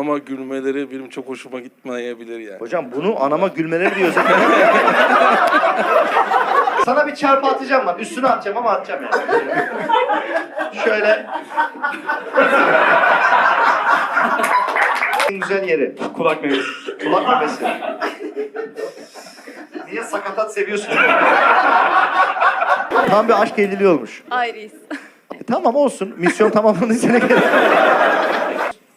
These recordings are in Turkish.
anama gülmeleri benim çok hoşuma gitmeyebilir yani. Hocam bunu anama gülmeleri diyor zaten. Sana bir çarpı atacağım lan. Üstüne atacağım ama atacağım yani. Şöyle. en güzel yeri. Kulak memesi. Kulak memesi. Niye sakatat seviyorsun? Tam bir aşk evliliği olmuş. Ayrıyız. E, tamam olsun. Misyon tamamlandıysa ne gerek?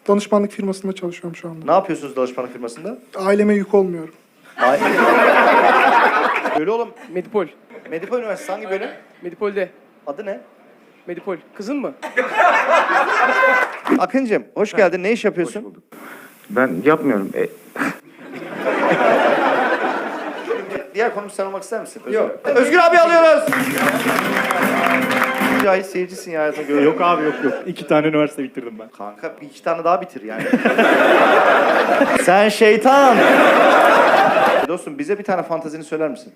Danışmanlık firmasında çalışıyorum şu anda. Ne yapıyorsunuz danışmanlık firmasında? Aileme yük olmuyorum. Öyle oğlum. Medipol. Medipol Üniversitesi hangi bölüm? Medipol'de. Adı ne? Medipol. Kızın mı? Akıncım hoş geldin. Ne iş yapıyorsun? Ben yapmıyorum. E, Diğer konum sen olmak ister misin? Özgür. Yok. Özgür abi alıyoruz. Cahil seyircisin ya göre. yok abi yok yok. İki tane üniversite bitirdim ben. Kanka bir iki tane daha bitir yani. sen şeytan. Dostum bize bir tane fantazini söyler misin?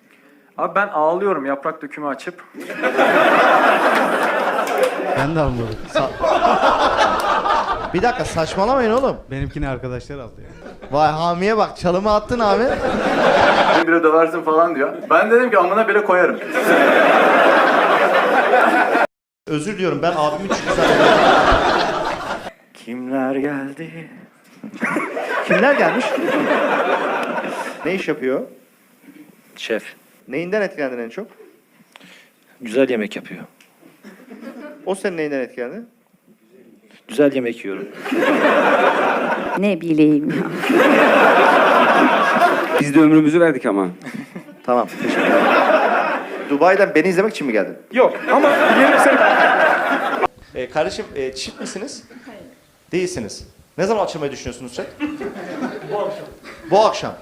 Abi ben ağlıyorum yaprak dökümü açıp. Ben de almadım. Bir dakika saçmalamayın oğlum. Benimkini arkadaşlar aldı ya. Vay hamiye bak çalımı attın abi. Biri döversin falan diyor. Ben dedim ki amına bile koyarım. Özür diliyorum ben abimi çünkü zaten. Kimler geldi? Kimler gelmiş? ne iş yapıyor? Şef. Neyinden etkilendin en çok? Güzel yemek yapıyor. O senin neyinden etkilendi? Güzel yemek yiyorum. Ne bileyim ya. Biz de ömrümüzü verdik ama. Tamam teşekkür ederim. Dubai'den beni izlemek için mi geldin? Yok ama yerim seni. Ee, kardeşim e, çift misiniz? Hayır. Değilsiniz. Ne zaman açılmayı düşünüyorsunuz chat? Bu akşam. Bu akşam.